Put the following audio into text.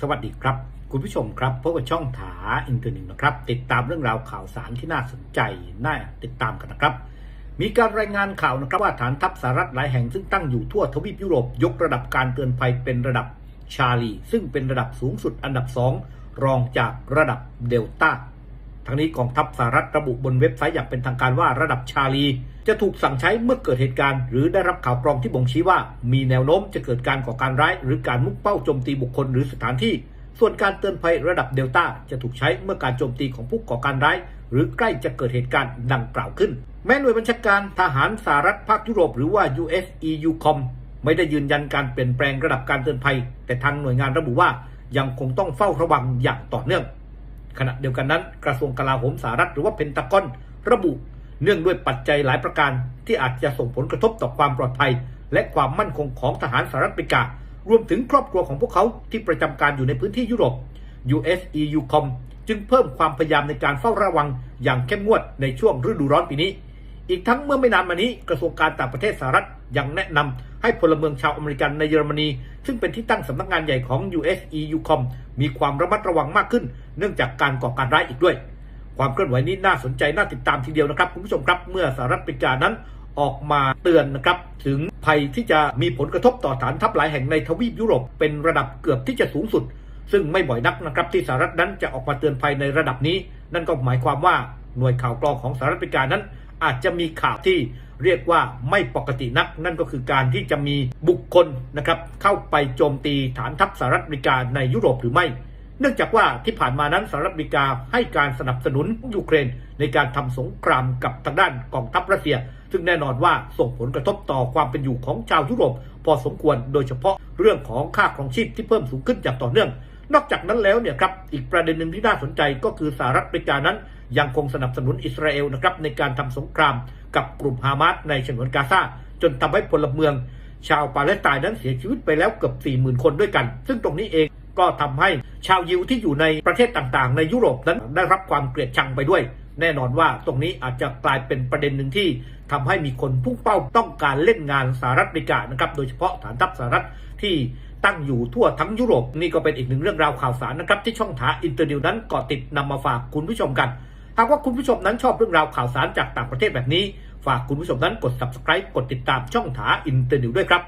สวัสดีครับ คุณผู้ชมครับพบกับช่องถาอินเตอร์เน็ตนะครับ ติดตามเรื่องราวข่าวสารที่น่าสนใจน่าติดตามกันนะครับ มีการรายงานข่าวนะครับว่าฐานทัพสหรัฐหลายแห่งซึ่งตั้งอยู่ทั่วทวีปยุโรปยกระดับการเตือนภัยเป็นระดับชาลี ซึ่งเป็นระดับสูงสุดอันดับ 2 รองจากระดับเดลต้า ทั้งนี้กองทัพสหรัฐระบุบนเว็บไซต์อย่างเป็นทางการว่าระดับชาลี จะถูกสั่งใช้เมื่อเกิดเหตุการณ์ หรือได้รับข่าวกรองที่บ่งชี้ว่า มีแนวโน้มจะเกิดการก่อการร้าย หรือการมุ่งเป้าโจมตีบุคคลหรือสถานที่ ส่วนการเตือนภัยระดับเดลต้าจะถูกใช้เมื่อการโจมตีของผู้ก่อการร้าย หรือใกล้จะเกิดเหตุการณ์ดังกล่าวขึ้น แม้หน่วยบัญชาการทหารสหรัฐภาคยุโรปหรือว่า US EUCOM ไม่ได้ยืนยันการเปลี่ยนแปลงระดับการเตือนภัย แต่ทางหน่วยงานระบุว่ายังคงต้องเฝ้าระวังอย่างต่อเนื่อง ขณะเดียวกันนั้น กระทรวงกลาโหมสหรัฐหรือว่าเพนตากอนระบุ เนื่องด้วยปัจจัยหลายประการ ที่อาจจะส่งผลกระทบต่อความปลอดภัย และความมั่นคงของทหารสหรัฐอเมริการวมถึงครอบครัวของพวกเขาที่ประจำการอยู่ในพื้นที่ยุโรป US EUCOM จึงเพิ่มความพยายามในการเฝ้าระวังอย่างเข้มงวดในช่วงฤดูร้อนปีนี้ อีกทั้งเมื่อไม่นานมานี้กระทรวงการต่างประเทศสหรัฐยังแนะนำให้พลเมืองชาวอเมริกันในเยอรมนี ซึ่งเป็นที่ตั้งสำนักงานใหญ่ของ US EUCOM มีความระมัดระวังมากขึ้น เนื่องจากการก่อการร้ายอีกด้วย ความเคลื่อนไหวนี้น่าสนใจน่าติดตามทีเดียวนะครับคุณผู้ชมครับ เมื่อสหรัฐอเมริกานั้นออกมาเตือนนะครับถึงภัยที่จะมีผลกระทบต่อฐานทัพหลายแห่งในทวีปยุโรปเป็นระดับเกือบที่จะสูงสุด ซึ่งไม่บ่อยนักนะครับที่สหรัฐนั้นจะออกมาเตือนภัยในระดับนี้ นั่นก็หมายความว่าหน่วยข่าวกรองของสหรัฐอเมริกานั้น อาจจะมีข่าวที่เรียกว่าไม่ปกตินัก นั่นก็คือการที่จะมีบุคคลนะครับเข้าไปโจมตีฐานทัพสหรัฐอเมริกาในยุโรปหรือไม่ เนื่องจากว่าที่ผ่านมานั้นสหรัฐอเมริกาให้การสนับสนุนยูเครน ในการทำสงครามกับทางด้านกองทัพรัสเซีย ซึ่งแน่นอนว่าส่งผลกระทบต่อความเป็นอยู่ของชาวยุโรป พอสมควรโดยเฉพาะเรื่องของค่าครองชีพที่เพิ่มสูงขึ้นอย่างต่อเนื่อง นอกจากนั้นแล้วเนี่ยครับอีกประเด็นหนึ่งที่น่าสนใจก็คือสหรัฐอเมริกานั้น ยังคงสนับสนุนอิสราเอลนะครับในการทำสงครามกับกลุ่มฮามาสในฉนวนกาซาจนทำให้พลเมือง ชาวปาเลสไตน์นั้นเสียชีวิตไปแล้วเกือบ40,000 คนด้วยกัน ซึ่งตรงนี้เองก็ทำให้ชาวยิวที่อยู่ในประเทศต่างๆ ในยุโรปนั้นได้รับความเกลียดชังไปด้วย แน่นอนว่าตรงนี้อาจจะกลายเป็นประเด็นหนึ่งที่ทำให้มีคนพุ่งเป้าต้องการเล่นงานสหรัฐอเมริกานะครับโดยเฉพาะฐานทัพสหรัฐที่ตั้งอยู่ทั่วทั้งยุโรปนี่ก็เป็นอีกหนึ่งเรื่องราวข่าวสารนะครับที่ช่องถาอินเตอร์นิวนั้นเกาะติดนำมาฝากคุณผู้ชมกันหากว่าคุณผู้ชมนั้นชอบเรื่องราวข่าวสารจากต่างประเทศแบบนี้ ฝากคุณผู้ชมนั้นกด subscribe กดติดตามช่องถาอินเตอร์นิวด้วยครับ